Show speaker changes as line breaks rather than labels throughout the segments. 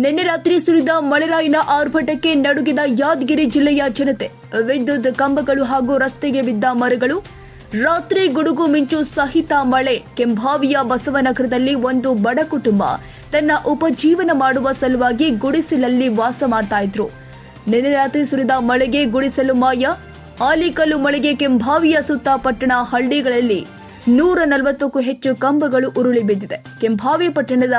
ನಿನ್ನೆ ರಾತ್ರಿ ಸುರಿದ ಮಳೆರಾಯಿನ ಆರ್ಭಟಕ್ಕೆ ನಡುಗಿದ ಯಾದಗಿರಿ ಜಿಲ್ಲೆಯ ಜನತೆ, ವಿದ್ಯುತ್ ಕಂಬಗಳು ಹಾಗೂ ರಸ್ತೆಗೆ ಬಿದ್ದ ಮರಗಳು, ರಾತ್ರಿ ಗುಡುಗು ಮಿಂಚು ಸಹಿತ ಮಳೆ, ಕೆಂಭಾವಿಯ ಬಸವನಗರದಲ್ಲಿ ಒಂದು ಬಡ ಕುಟುಂಬ ತನ್ನ ಉಪಜೀವನ ಮಾಡುವ ಸಲುವಾಗಿ ಗುಡಿಸಲಲ್ಲಿ ವಾಸ ಮಾಡ್ತಾ ಇದ್ರು. ನಿನ್ನೆ ರಾತ್ರಿ ಸುರಿದ ಮಳೆಗೆ ಗುಡಿಸಲು ಮಾಯ, ಆಲಿಕಲ್ಲು ಮಳೆಗೆ ಕೆಂಭಾವಿಯ ಸುತ್ತ ಪಟ್ಟಣ ಹಳ್ಳಿಗಳಲ್ಲಿ ನೂರ ನಲವತ್ತಕ್ಕೂ ಹೆಚ್ಚು ಕಂಬಗಳು ಉರುಳಿ ಬಿದ್ದಿದೆ. ಕೆಂಭಾವಿ ಪಟ್ಟಣದ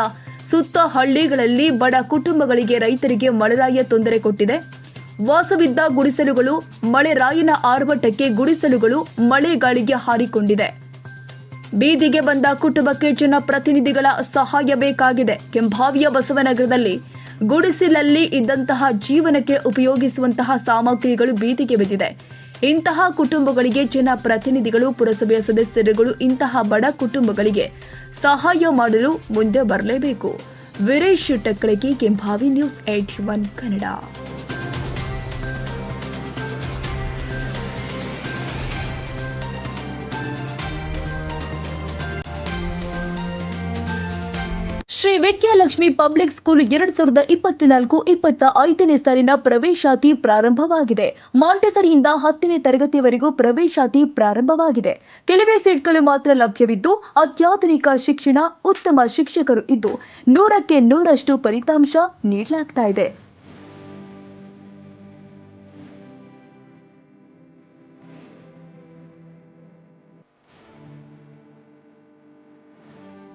ಸುತ್ತ ಹಳ್ಳಿಗಳಲ್ಲಿ ಬಡ ಕುಟುಂಬಗಳಿಗೆ ರೈತರಿಗೆ ಮಳೆರಾಯ ತೊಂದರೆ ಕೊಟ್ಟಿದೆ. ವಾಸವಿದ್ದ ಗುಡಿಸಲುಗಳು ಮಳೆರಾಯನ ಆರ್ಭಟಕ್ಕೆ ಗುಡಿಸಲುಗಳು ಮಳೆ ಗಾಳಿಗೆ ಹಾರಿಕೊಂಡಿದೆ. ಬೀದಿಗೆ ಬಂದ ಕುಟುಂಬಕ್ಕೆ ಜನಪ್ರತಿನಿಧಿಗಳ ಸಹಾಯ ಬೇಕಾಗಿದೆ. ಕೆಂಭಾವಿಯ ಬಸವನಗರದಲ್ಲಿ ಗುಡಿಸಲಲ್ಲಿ ಇದ್ದಂತಹ ಜೀವನಕ್ಕೆ ಉಪಯೋಗಿಸುವಂತಹ ಸಾಮಗ್ರಿಗಳು ಬೀದಿಗೆ ಬಿದ್ದಿದೆ. ಇಂತಹ ಕುಟುಂಬಗಳಿಗೆ ಜನಪ್ರತಿನಿಧಿಗಳು ಪುರಸಭೆಯ ಸದಸ್ಯರುಗಳು ಇಂತಹ ಬಡ ಕುಟುಂಬಗಳಿಗೆ ಸಹಾಯ ಮಾಡಲು ಮುಂದೆ ಬರಲೇಬೇಕು. Veeresh Takkalike Kembhavi news at one Kannada. Shri Vidyalakshmi public school ಎರಡ್ ಸಾವಿರದ ಇಪ್ಪತ್ನಾಲ್ಕು ಇಪ್ಪತ್ತ ಐದನೇ ಸಾಲಿನ ಪ್ರವೇಶಾತಿ ಪ್ರಾರಂಭವಾಗಿದೆ. ಮಾಂಟೆಸರಿಯಿಂದ ಹತ್ತನೇ ತರಗತಿಯವರೆಗೂ ಪ್ರವೇಶಾತಿ ಪ್ರಾರಂಭವಾಗಿದೆ. ಕೆಲವೇ ಸೀಟ್ಗಳು ಮಾತ್ರ ಲಭ್ಯವಿದ್ದು, ಅತ್ಯಾಧುನಿಕ ಶಿಕ್ಷಣ, ಉತ್ತಮ ಶಿಕ್ಷಕರು ಇದ್ದು, ನೂರಕ್ಕೆ ನೂರಷ್ಟು ಫಲಿತಾಂಶ ನೀಡಲಾಗ್ತಾ ಇದೆ.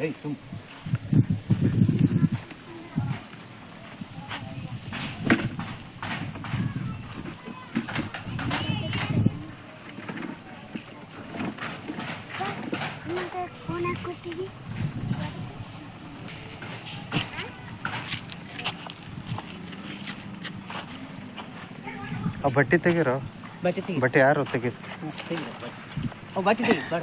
ಏಯ್ ಸುಮ್
ಮತ್ತೆ ಫೋನ್ ಹಾಕೊಟ್ಟಿದ್ದಿ
ಆ ಬಟ್ಟೆ ತೆಗೀರೋ
ಬಟ್ಟೆ ತೆಗಿ
ಬಟ್ಟೆ ಯಾರು ತೆಗಿ
ತೆಗಿ ಅವು ಬಟ್ಟೆ ತೆಗಿ ಬೇಡ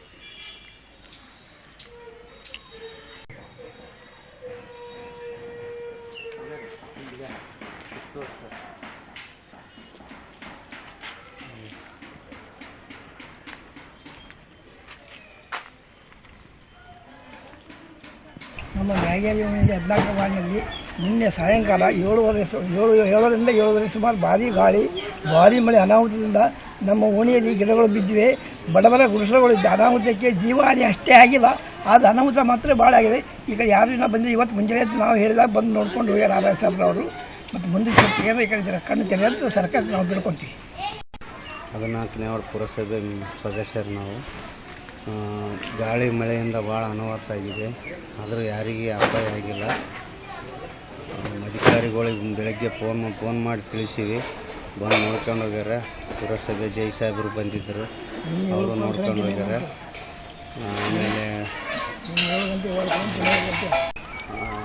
ಈ ಕಡೆ ಮನೇನು ಬರ್ಬೇಕು
ನಮ್ಮ ನ್ಯಾಯಾಲಯ ಹದಿನಾಲ್ಕು ವಾರ್ಡ್ನಲ್ಲಿ ನಿನ್ನೆ ಸಾಯಂಕಾಲ ಏಳುವರೆ ಏಳು ಏಳರಿಂದ ಏಳುವರೆ ಸುಮಾರು ಭಾರಿ ಗಾಳಿ, ಭಾರಿ ಮಳೆ ಅನಾಹುತದಿಂದ ನಮ್ಮ ಓಣಿಯಲ್ಲಿ ಗಿಡಗಳು ಬಿದ್ದಿವೆ. ಬಡವರ ಬಡ ಗುಡಿಸಲುಗಳು ಇದ್ದ ಅನಾಹುತಕ್ಕೆ ಜೀವಹಾನಿ ಅಷ್ಟೇ ಆಗಿಲ್ಲ. ಆದರೆ ಅನಾಹುತ ಮಾತ್ರ ಭಾಳ ಆಗಿದೆ. ಈಗ ಯಾರು ದಿನ ಬಂದು ಇವತ್ತು ಮುಂಜಾನೆ ನಾವು ಹೇಳಿದಾಗ ಬಂದು ನೋಡ್ಕೊಂಡು ಹೋಗ್ಯಾರ ಆರ್ ಎಸ್ ಅವರು. ಮತ್ತು ಮುಂದೆ ಈ ಕಡೆ ಕಣ್ಣು ತೆರೆ ಅಂತ ಸರ್ಕಾರಕ್ಕೆ ನಾವು ಬಿಡ್ಕೊತೀವಿ
ಹದಿನಾಲ್ಕನೇ ವಾರ್ಡ್ ಪುರಸಭೆ ಸದಸ್ಯರು ನಾವು. ಗಾಳಿ, ಮಳೆಯಿಂದ ಭಾಳ ಅನಾಹುತ ಆಗಿದೆ. ಆದರೂ ಯಾರಿಗೆ ಅಪಾಯ ಆಗಿಲ್ಲ. ಅಧಿಕಾರಿಗಳಿಗೆ ಬೆಳಗ್ಗೆ ಫೋನ್ ಫೋನ್ ಮಾಡಿ ತಿಳಿಸಿವಿ. ಬಂದು ನೋಡ್ಕೊಂಡು ಹೋಗ್ಯಾರ. ಪುರಸಭೆ ಜೈ ಸಾಹೇಬರು ಬಂದಿದ್ದರು. ಅವರು ನೋಡ್ಕೊಂಡು ಹೋಗ್ಯಾರ. ಆಮೇಲೆ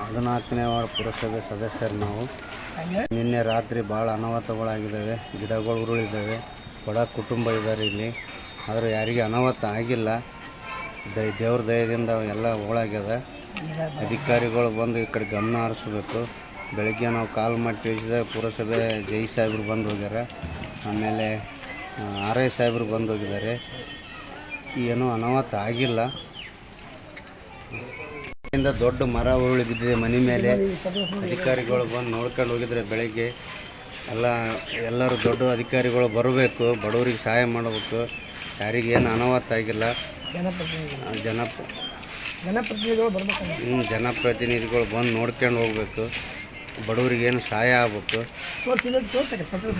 ಹದಿನಾಲ್ಕನೇ ವಾರ್ಡ್ ಪುರಸಭೆ ಸದಸ್ಯರು ನಾವು. ನಿನ್ನೆ ರಾತ್ರಿ ಭಾಳ ಅನಾಹುತಗಳಾಗಿದ್ದಾವೆ. ಗಿಡಗಳು ಉರುಳಿದ್ದಾವೆ. ಬಡ ಕುಟುಂಬ ಇದ್ದಾರೆ ಇಲ್ಲಿ. ಆದರೆ ಯಾರಿಗೆ ಅನಾಹುತ ಆಗಿಲ್ಲ. ದಯ ದೇವ್ರ ದಯದಿಂದ ಎಲ್ಲ ಹೋಳಾಗ್ಯದ. ಅಧಿಕಾರಿಗಳು ಬಂದು ಈ ಕಡೆ ಗಮನ ಹರಿಸ್ಬೇಕು. ಬೆಳಗ್ಗೆ ನಾವು ಕಾಲ್ ಮಾಡಿ ತಿಳಿಸಿದ್ರೆ ಪುರಸಭೆ ಜೈ ಸಾಹೇಬ್ರು ಬಂದು ಹೋಗ್ಯಾರ. ಆಮೇಲೆ ಆರ್ ಐ ಸಾಹೇಬ್ರು ಬಂದು ಹೋಗಿದ್ದಾರೆ. ಏನೂ ಅನಾಹುತ ಆಗಿಲ್ಲ. ಇಂದ ದೊಡ್ಡ ಮರ ಉರುಳಿ ಬಿದ್ದಿದೆ ಮನೆ ಮೇಲೆ. ಅಧಿಕಾರಿಗಳು ಬಂದು ನೋಡ್ಕೊಂಡು ಹೋಗಿದ್ರೆ ಬೆಳಗ್ಗೆ. ಎಲ್ಲ ಎಲ್ಲರೂ ದೊಡ್ಡ ಅಧಿಕಾರಿಗಳು ಬರಬೇಕು ಬಡವರಿಗೆ ಸಹಾಯ ಮಾಡಬೇಕು. ಯಾರಿಗೆ ಏನು ಅನಾಹುತ ಆಗಿಲ್ಲ.
ಜನಪ್ರತಿನಿಧಿಗಳು
ಬರಬೇಕು ಜನ
ಜನಪ್ರತಿನಿಧಿಗಳು
ಬಂದು ನೋಡ್ಕೊಂಡು ಹೋಗ್ಬೇಕು. ಬಡವರಿಗೆ ಏನು ಸಹಾಯ ಆಗ್ಬೇಕು?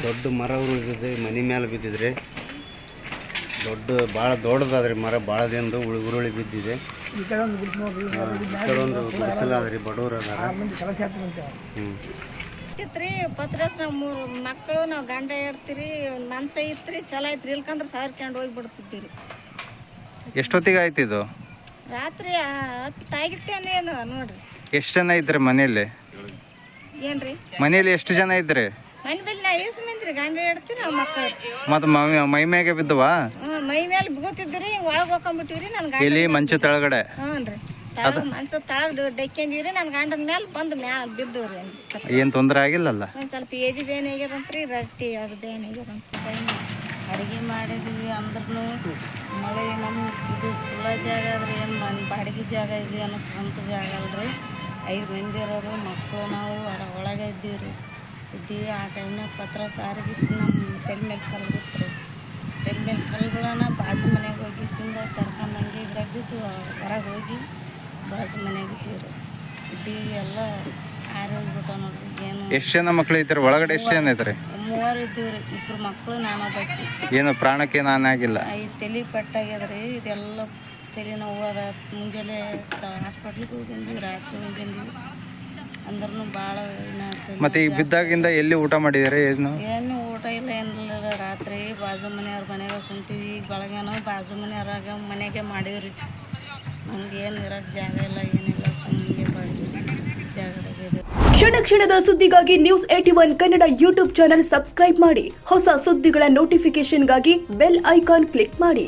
ದೊಡ್ಡ ಮರ ಉಳಿದಿದೆ ಮನೆ ಮೇಲೆ ಬಿದ್ದಿದ್ರೆ. ದೊಡ್ಡ ಭಾಳ ದೊಡ್ಡದಾದ್ರಿ ಮರ ಭಾಳ ದಿನದ ಉಳಿ ಉರುಳಿ ಬಿದ್ದಿದೆ. ಕೆಲವೊಂದು ಗುಡಿಸಲಾದ್ರಿ ಬಡವರು ಅದಾರ. ಹ್ಞೂ
ಇತ್ರಿ ಪತ್ರಸ್ ನಾವು ಮೂರು ಮಕ್ಕಳು ನಾವು ಗಂಡ ಹೇಳ್ತೀರಿ ಮನ್ಸ ಇತ್ರಿ ಚಲೋ ಐತ್ರಿ ಇಲ್ಕಂದ್ರೆ ಸಾವಿರ್ಕೊಂಡು ಹೋಗ್ಬಿಡ್ತಿದ್ದೀರಿ.
ಎಷ್ಟೊತ್ತಿಗೆ ಆಯ್ತು ಇದು?
ರಾತ್ರಿ ಹತ್ತು ಆಗಿತ್ತೇನೇನು ನೋಡ್ರಿ.
ಎಷ್ಟು ಜನ ಇದ್ರಿ ಮನೆಯಲ್ಲಿ?
ಏನ್ರಿ?
ಮನೆಯಲ್ಲಿ ಎಷ್ಟು ಜನ ಇದ್ರಿ?
ಮನೆ ಬಲ್ಲಿ ನಾ ಇಸ್ ಮಂದ್ರಿ ಗಂಡ ಹೇಳ್ತೀರಿ ನಾವು ಮಕ್ಕಳು
ಮತ್ತು ಮೈ ಮ್ಯಾಗೆ ಬಿದ್ದವಾ?
ಹ್ಞೂ ಮೈ ಮೇಲೆ ಬಿಗೋತಿದ್ರಿ ಒಳಗೆ ಹೋಗ್ಬಿಟ್ಟಿವ್ರಿ ನನ್ನ ಗಂಡ
ಇಲ್ಲಿ ಮಂಚು ತೆಳಗಡೆ?
ಹ್ಞೂ ರೀ ಮಂಚ ಮನ್ಸ ತಳಗ ಡಕ್ಕೊಂಡಿವ್ರಿ ನನ್ನ ಗಂಡನ ಮೇಲೆ ಬಂದು ಮ್ಯಾಲ ಬಿದ್ದವ್ರಿ
ಏನು ತೊಂದರೆ ಆಗಿಲ್ಲಲ್ಲ?
ಒಂದು ಸ್ವಲ್ಪ ಎದಿ ಬೇನೆ ಆಗ್ಯದಂತ್ರಿ ರೊಟ್ಟಿ ಅದು ಬೇನೆ ಆಗ್ಯದಂತ
ಅಡುಗೆ ಮಾಡಿದ್ವಿ ಅಂದ್ರೂ ಮಳೆ ನಮ್ಮ ಇದು ಕುಲ ಜಾಗ ಆದ್ರೆ ಏನು ಮನೆ ಬಾಡಿಗೆ ಜಾಗ ಇದೆ ಅನ್ನೋ ಸ್ವಂತ ಜಾಗ ಅಲ್ರಿ. ಐದು ಮಂದಿ ಇರೋದು ಮಕ್ಕಳು ನಾವು ಹೊರ ಒಳಗೆ ಇದ್ದೀವಿ ರೀ ಇದ್ದೀವಿ. ಆ ಟೈಮ್ನಾಗ ಪತ್ರ ಸಾರಿಗಿಸಿ ನಮ್ಮ ತೆಲ್ ಮೇಲೆ ಕಲ್ಬಿತ್ತು ರೀ ತಲೆ ಮೇಲೆ ಕಲ್ಗಳನ್ನ ಬಾಜು ಮನೆಗೆ ಹೋಗಿ ಸಿಂಗ ತರ್ಕೊಂಬಂದು ಇದ್ರಾಗ ಬಿದ್ದು ಹೊರಗೆ ಹೋಗಿ ಬಾಜು ಮನೆಗೆ ಇದ್ದೀವಿ ರೀ ಇದ್ದೀವಿ. ಎಲ್ಲ ಆರೋಗ್ಯ ನೋಡ್ರಿ. ಏನು
ಎಷ್ಟು ಜನ ಮಕ್ಳು ಇದ್ರಿ ಒಳಗಡೆ ಎಷ್ಟು ಜನ ಇದ್ರಿ?
ಮೂವರು ಇದ್ದೀವಿ ರೀ ಇಬ್ಬರು ಮಕ್ಕಳು ನಾನು
ಏನು ಪ್ರಾಣಕ್ಕೆ ನಾನು ಆಗಿಲ್ಲ?
ಈ ತಲೆ ಪಟ್ಟಾಗ್ಯದ್ರಿ. ಇದೆಲ್ಲ ತಲೆ ನೋವು ಅದ. ಮುಂಜಾನೆ ಹಾಸ್ಪಿಟ್ಲಿಗೆ ಹೋಗಿ ಬಂದ್ವಿ ರಾತ್ರಿ ಹೋಗಿ ಬಂದ್ವಿ ಅಂದ್ರೂ ಭಾಳ
ಮತ್ತೆ ಈಗ ಬಿದ್ದಾಗಿಂದ ಎಲ್ಲಿ ಊಟ ಮಾಡಿದಾರೆ ಏನು?
ಏನು ಊಟ ಇಲ್ಲ ಏನಿಲ್ಲ ರಾತ್ರಿ ಬಾಜು ಮನೆಯವ್ರ ಮನೆಯಾಗ ಕುಂತೀವಿ. ಈಗ ಬೆಳಗ್ಗೆನೋ ಬಾಜು ಮನೆಯವ್ರಾಗ ಮನೆಗೆ ಮಾಡಿವ್ರಿ. ನಮ್ಗೆ ಏನು ಇರೋಕ್ಕೆ ಜಾಗ ಇಲ್ಲ ಏನಿಲ್ಲ. ಸುಮ್ಮನೆ ಜಾಗದಾಗ
ಕ್ಷಣ ಕ್ಷಣದ ಸುದ್ದಿಗಾಗಿ news at one Kannada YouTube channel subscribe ಮಾಡಿ. ಹೊಸ ಸುದ್ದಿಗಳ ನೋಟಿಫಿಕೇಶನ್ಗಾಗಿ ಬೆಲ್ ಐಕಾನ್ ಕ್ಲಿಕ್ ಮಾಡಿ.